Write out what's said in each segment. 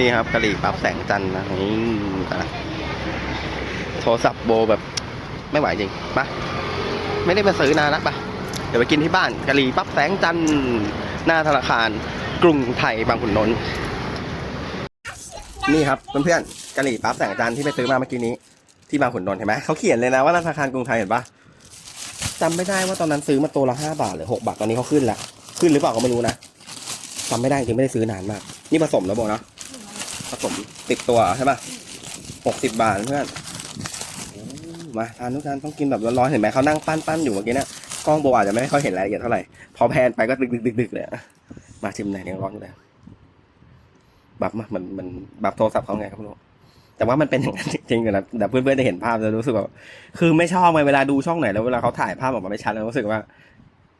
นี่ครับกะหรี่ปั๊บแสงจันทร์นะนี่โทรศัพท์โบแบบไม่ไหวจริงปะไม่ได้มาซื้อนานละปะเดี๋ยวไปกินที่บ้านกะหรี่ปั๊บแสงจันทร์หน้าธนาคาร กรุงไทยบางขุนนนท์นี่ครับเพื่อนๆกะหรี่ปั๊บแสงจันทร์ที่ไปซื้อมาเมื่อกี้นี้ ที่บางขุนนนท์เห็นไหมเขาเขียนเลยนะว่าธนาคารกรุงไทยเห็นปะจำไม่ได้ว่าตอนนั้นซื้อมาตัวละห้าบาทหรือหกบาทตอนนี้เขาขึ้นละขึ้นหรือเปล่าก็ไม่รู้นะจำไม่ได้จริงไม่ได้ซื้อนานมาก นี่ผสมแล้วบอกนะ ผสมติดตัวใช่ป่ะหกสิบบาทเพื่อนมาทานทุกท่านต้องกินแบบร้อนๆเห็นไหมเขานั่งปั้นปั้นๆอยู่เมื่อกี้เนะกล้องโบอาจจะไม่ค่อยเห็นรายละเอียดเท่าไหร่ พอแพนไปก็ดึกดึกดึกเลยมาชิมหน่อยยังร้อนอยู่เลยแบบมาเหมือนเหมันแบบโทรศัพท์เขาไงครับไม่รู้แต่ว่ามันเป็นอย่างนั้นจริงๆนะแต่เพื่อนๆจะเห็นภาพจะรู้สึกแบบคือไม่ชอบไงเวลาดูช่องไหนแล้วเวลาเขาถ่ายภาพออกมาไม่ชัดเรารู้สึกว่า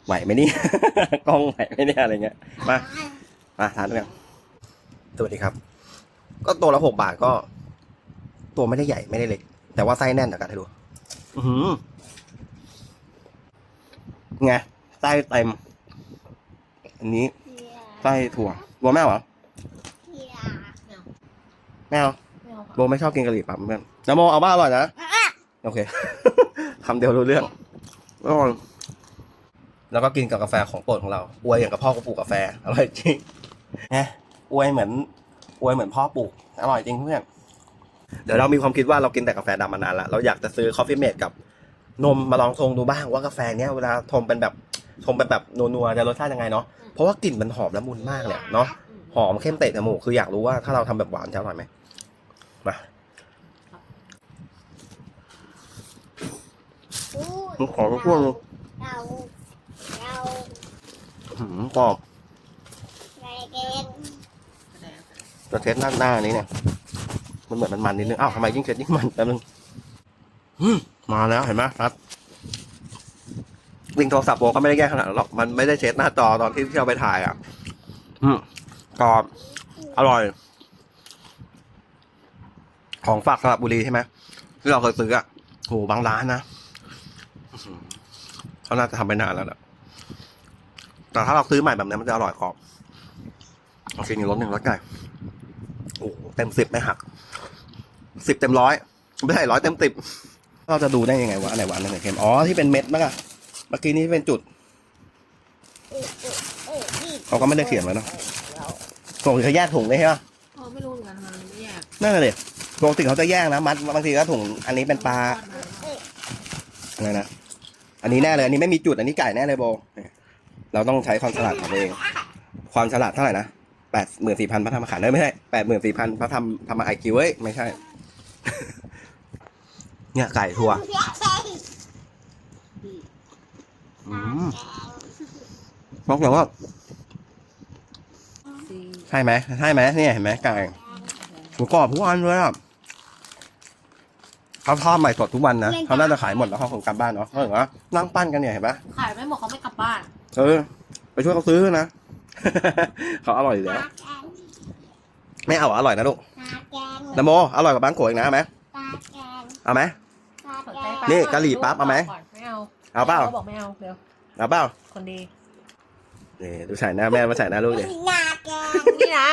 ไหวไหมนี่กล้องไหวไหมเนี่ยอะไรเงี้ยมามาทานด้วยกันสวัสดีครับ ก็ตัวละหกบาทก็ ตัวไม่ได้ใหญ่ไม่ได้เล็ก แต่ว่าไส้แน่นนะกันให้ดูอือหือไงไส้เต็ม อันนี้ไส้ถั่วโบไม่เอาเหรอไม่เอาโบไม่ชอบกินกะหรี่ปั๊บเพื่อนน้ำโมเอาบ้าอร่อยนะ โอเค คำเดียวรู้เรื่องอร่อยแล้วก็กินกับกาแฟของโปรดของเรา อวยอย่างกับพ่อก็ปลูกกาแฟ อร่อยจริงนะอวยเหมือน อวยเหมือนพ่อปลูก อร่อยจริงเพื่อน เดี๋ยวเรามีความคิดว่าเรากินแต่กาแฟดำมานานละเราอยากจะซื้อคอฟฟี่เมดกับนมมาลองชงดูบ้างว่ากาแฟเนี้ยเวลาชงเป็นแบบชงเป็นแบบนัวๆจะรสชาติยังไงเนาะ เพราะว่ากลิ่นมันหอมละมุนมากเลยอะเนาะ หอมเข้มเตะจมูกคืออยากรู้ว่าถ้าเราทำแบบหวานจะอร่อยไหมมาขอพวกเราเราหืมกรอบ ในเกณฑ์ จะเทสหน้าหน้านี้เนี่ย มันเหมือนมันมันนิดนึงอ้าวทำไมยิ่งเทสยิ่งมันแป๊บนึงมาแล้วเห็นไหมครับวิ่งโทรศัพท์โบก็ไม่ได้แย่ขนาดหรอกมันไม่ได้เช็ดหน้าจอตอนที่ที่เราไปถ่ายอะอืมกรอบอร่อย ของฝากสระบุรีใช่ไหมที่เราเคยซื้ออะโหบางร้านนะเขาน่าจะทำไปนานแล้วนะแต่ถ้าเราซื้อใหม่แบบนี้มันจะอร่อยกรอบโอเคหนึ่งรสหนึ่งรสไก่ โอ้โหเต็มสิบไม่หักสิบเต็มร้อยไม่ใช่ร้อยเต็มสิบเราจะดูได้ยังไงวะอันไหนหวานอันไหนเค็มอ๋อที่เป็นเม็ดมั้งอะเมื่อกี้นี้เป็นจุดเออเออเออนี่เขาก็ไม่ได้เขียนไว้เนอะส่งเขาแยกถุงได้ใช่ปะเขาไม่รู้เหมือนกันทำไมมันไม่แยกนั่นแหละดิปกติเขาจะแยกนะมัดบางทีก็ถุงอันนี้เป็นปลาอะไรนะอันนี้แน่เลยอันนี้ไม่มีจุดอันนี้ไก่แน่เลยโบเราต้องใช้ความฉลาดของตัวเอง ความฉลาดเท่าไหร่นะ แปดหมื่นสี่พันพระธรรมขันธ์เอ้ยไม่ใช่แปดหมื่นสี่พันพระธรรมธรรมไอคิวเอ้ยไม่ใช่ เนี่ยไก่ทัวอืมบอกเลยว่าสี่ใช่ไหมใช่ไหมเนี่ยเห็นไหมไก่หมูกรอบทุกวันเลยอะเขาทอดใหม่สดทุกวันนะเขาน่าจะขายหมดแล้วเขาคงกลับบ้านเนาะเขาถึงว่านั่งปั้นกันเนี่ยเห็นปะขายไม่หมดเขาไม่กลับบ้าน เออ ไปช่วยเขาซื้อนะ เขาอร่อยอยู่แล้วตาแกงไม่เอาอร่อยนะลูกตาแกงนโมอร่อยกว่าบางโขอีกนะเอาไหมตาแกงเอาไหมตาสนแกใจงปะนี่กะหรี่ปั๊บเอาไหมก่อนไม่เอาเอาเปล่าเขาบอกไม่เอาเดี๋ยวเอาเปล่าคนดีนี่ดูใส่หน้าแม่มาใส่หน้าลูกดิตาแกงนี่นะ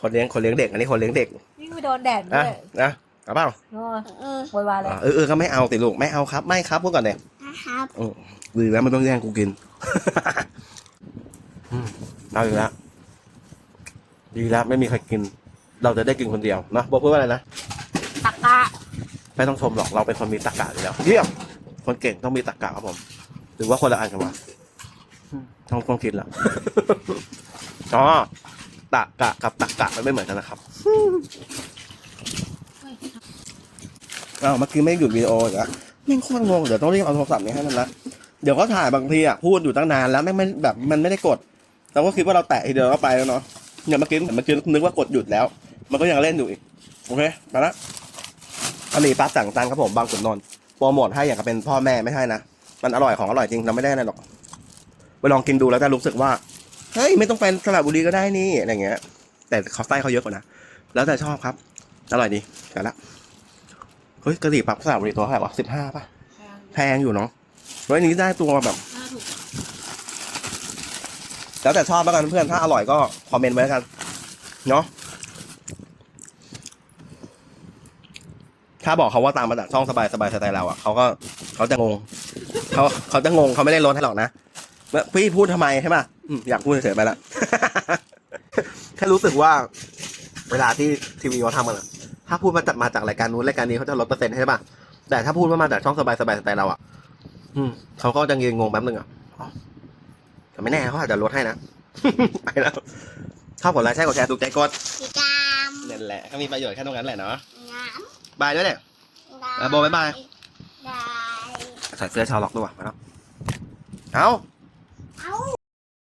คนเลี้ยงคนเลี้ยงเด็กอันนี้คนเลี้ยงเด็กนี่ไปโดนแดดด้นะวยนะเอาเปล่าโอ้เออโวยวายเลยอ่าเออเออก็ไม่เอาติลูกไม่เอาครับไม่ครับพูดก่อนเนี่ยนะครับดีแล้วมันต้องแย่งกูกินอืม เอาอีกแล้วดีแล้วไม่มีใครกิน เราจะได้กินคนเดียวนะบอกเพื่อว่าอะไรนะตักกะไม่ต้องชมหรอกเราเป็นคนมีตรรกะอยู่แล้วเยี่ยมคนเก่งต้องมีตรรกะครับผมหรือว่าคนละอันกันวะอืมต้องต้องคิดละอ๋อตรรกะกับตรรกะมันไม่เหมือนกันนะครับอ้าวเมื่อกี้ไม่หยุดวิดีโออีกแล้วยังโคตรงงเดี๋ยวต้องรีบเอาโทรศัพท์นี้ให้มันละเดี๋ยวก็ถ่ายบางทีอะพูดอยู่ตั้งนานแล้วไม่ไม่แบบมันไม่ได้กด เราก็คิดว่าเราแตะทีเดียวก็ไปแล้วเนาะเนี่ยเมื่อกี้เมื่อกี้นึกว่ากดหยุดแล้ว มันก็ยังเล่นอยู่อีก โอเคมาละอันนี้ปั๊บสั่งตันครับผมบางขุนนนท์โปรโมทให้อย่างกับเป็นพ่อแม่ไม่ใช่นะ มันอร่อยของอร่อยจริงเราไม่ได้อะไรหรอก ไปลองกินดูแล้วจะรู้สึกว่า เฮ้ยไม่ต้องไปสระบุรีก็ได้นี่อะไรเงี้ย แต่เขาไส้เขาเยอะกว่านะ แล้วแต่ชอบครับ อร่อยดีกันละ เฮ้ยกะหรี่ปั๊บสระบุรีตัวเท่าไหร่วะสิบห้าป่ะ แพงอยู่เนาะเฮ้ยอันนี้ได้ตัวแบบน่าถูก แล้วแต่ชอบแล้วกันเพื่อนถ้าอร่อยก็คอมเมนต์ไว้แล้วกันเนาะถ้าบอกเขาว่าตามมาจากช่องสบายสบายสไตล์เราอะเขาก็เขาจะงงเขาเขาจะงงเขาไม่ได้ลดให้หรอกนะเมื่อพี่พูดทำไมใช่ป่ะอยากพูดเฉยไปละแค่รู้สึกว่า เวลาที่ทีวีเขาทำกันถ้าพูดมาจัดมาจากรายการนู้นรายการนี้เขาจะลดเปอร์เซ็นต์ให้ป่ะแต่ถ้าพูดว่ามาจากช่องสบายสบายสไตล์เราอะเขาก็จะยืนงงแป๊บหนึ่งอะ แต่ไม่แน่เขาอาจจะลดให้นะ ไปแล้วชอบกดไลค์ใช่กดแชร์ถูกใจกดสีดนั่นแหละเขามีประโยชน์แค่ตรงนั้นแหละเนาะำน้บายด้วยเนี่ยำอะโบบ๊ายบายได้ใส่เสื้อชาวล็อกด้วยว่ะมาแล้วเอา